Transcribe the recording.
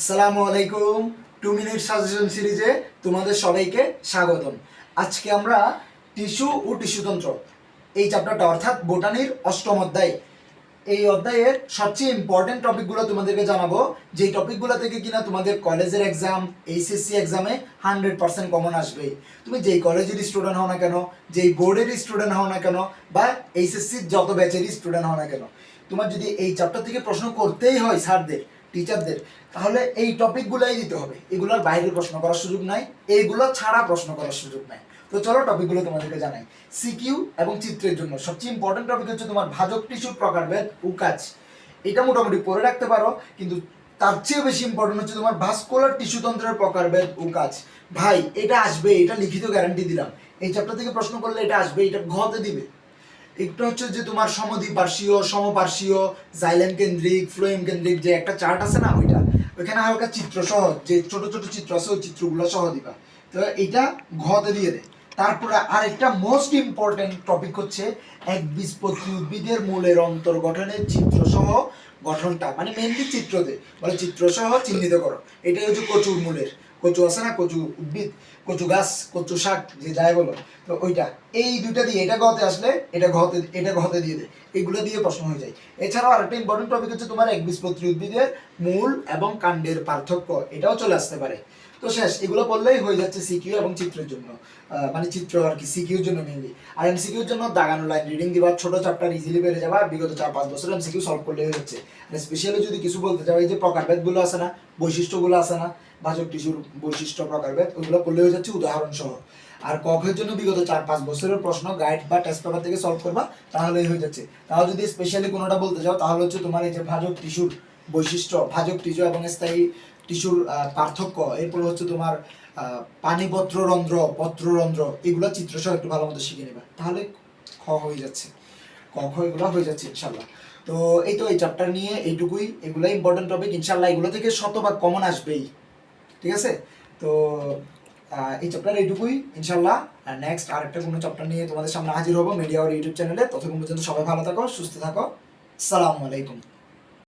আসসালামু আলাইকুম two minute suggestion সিরিজে তোমাদের সবাইকে স্বাগতম। আজকে আমরা টিস্যু ও টিস্যুতন্ত্র এই চ্যাপ্টারটা অর্থাৎ বোটানির অষ্টম অধ্যায়। এই অধ্যায়ের সবচেয়ে ইম্পর্টেন্ট টপিকগুলো তোমাদেরকে জানাব, যেই টপিকগুলো থেকে কিনা তোমাদের কলেজের এক্সাম এইচএসসি এক্সামে হান্ড্রেড পার্সেন্ট কমন আসবে। তুমি যেই কলেজের স্টুডেন্ট হও না কেন, যেই বোর্ডের স্টুডেন্ট হও না কেন, বা এইচএসসির যত ব্যাচেরই স্টুডেন্ট হও না কেন, তোমার যদি এই চ্যাপ্টার থেকে প্রশ্ন করতেই হয় স্যারদের টিচারদের তাহলে এই টপিকগুলোই দিতে হবে। এগুলোর বাইরে প্রশ্ন করার সুযোগ নাই এইগুলো ছাড়া প্রশ্ন করার সুযোগ নাই। তো চলো টপিকগুলো তোমাদেরকে জানাই। সিকিউ এবং চিত্রের জন্য সবচেয়ে ইম্পর্টেন্ট টপিক হচ্ছে তোমার ভাজক টিস্যুর প্রকারভেদ ও কাজ। এটা মোটামুটি পড়ে রাখতে পারো, কিন্তু তার চেয়ে বেশি ইম্পর্টেন্ট হচ্ছে তোমার ভাস্কুলার টিস্যুতন্ত্রের প্রকারভেদ ও কাজ। ভাই, এটা আসবে, এটা লিখিত গ্যারান্টি দিলাম। এই চ্যাপ্টার থেকে প্রশ্ন করলে এটা আসবে, এটা ঘতে দিবে। একটা হচ্ছে যে তোমার সমদ্বিপার্শ্বীয় সমপার্শ্বীয় জাইলেম কেন্দ্রিক ফ্লোয়েম কেন্দ্রিক যে একটা চার্ট আছে না ওইটা, ওইখানে হালকা চিত্র সহ, যে ছোট ছোট চিত্র আছে ওই চিত্রগুলো সহ দিবা। তো এটা ঘতে দিয়ে দেয় তারপরে আরেকটা মোস্ট ইম্পর্টেন্ট টপিক হচ্ছে এক বীজপত্রী উদ্ভিদের মূলের অন্তর্গঠনের চিত্র সহ গঠনটা মানে মেনলি চিত্রতে বলে চিত্র সহ চিহ্নিত করো। এটাই হচ্ছে কচুর মূলের। কচু আছে না, কচু উদ্ভিদ কচু গাছ, কচু শাক, যে যাই বলো, তো ওইটা। এই দুইটা দিয়ে, এটা ঘতে আসলে এটা ঘতে এটা ঘতে দিয়ে দেয় এগুলো দিয়ে প্রশ্ন হয়ে যায়। এছাড়াও আরেকটা ইম্পর্টেন্ট টপিক হচ্ছে তোমার একবীজপত্রী উদ্ভিদের মূল এবং কাণ্ডের পার্থক্য। এটাও চলে আসতে পারে। তো শেষ, এগুলো বললেই হয়ে যাচ্ছে সিকিউ এবং চিত্রের জন্য। মানে চিত্র আর কি সিকিউর জন্য মেনলি আর এমসিকিউর জন্য দাগানো লাইন রিডিং দিবা, ছোট চ্যাপ্টার ইজিলি বেড়ে যাবা। বিগত চার, পাঁচ বছর এমসিকিউ সলভ করলে হয়ে যাচ্ছে। স্পেশালি যদি কিছু বলতে চাও, এই যে প্রকারভেদগুলো আছে না, বৈশিষ্ট্যগুলো আছে না ভাজক টিস্যুর বৈশিষ্ট্য প্রকারভেদ ওগুলো করলে হয়ে যাচ্ছে উদাহরণ সহ আর কফের জন্য বিগত চার পাঁচ বছরের প্রশ্ন গাইড বা টেস্ট পেপার থেকে সলভ করবা, তাহলেই হয়ে যাচ্ছে। তাও যদি স্পেশালি কোনোটা বলতে চাও তাহলে হচ্ছে তোমার এই যে ভাজক টিস্যুর বৈশিষ্ট্য ভাজক টিস্যু এবং স্থায়ী টিস্যুর পার্থক্য, এরপর হচ্ছে তোমার পানিপত্র রন্ধ্র পত্ররন্ধ্র এগুলো চিত্রসহ একটু ভালো মতো শিখে নেবে। তাহলে খ হয়ে যাচ্ছে। ক খ এগুলো হয়ে যাচ্ছে ইনশাল্লাহ তো এই তো এই চ্যাপ্টার নিয়ে এইটুকুই। এগুলো ইম্পর্টেন্ট টপিক ইনশাল্লাহ এগুলো থেকে শতভাগ কমন আসবেই। ঠিক আছে? তো এই চ্যাপ্টার এইটুকুই, ইনশাল্লাহ। নেক্সট আরেকটা কোনো চ্যাপ্টার নিয়ে তোমাদের সামনে হাজির হব মিডিয়া ওর ইউটিউব চ্যানেলে ততক্ষণ পর্যন্ত সবাই ভালো থাকো, সুস্থ থাকো। সালামু আলাইকুম।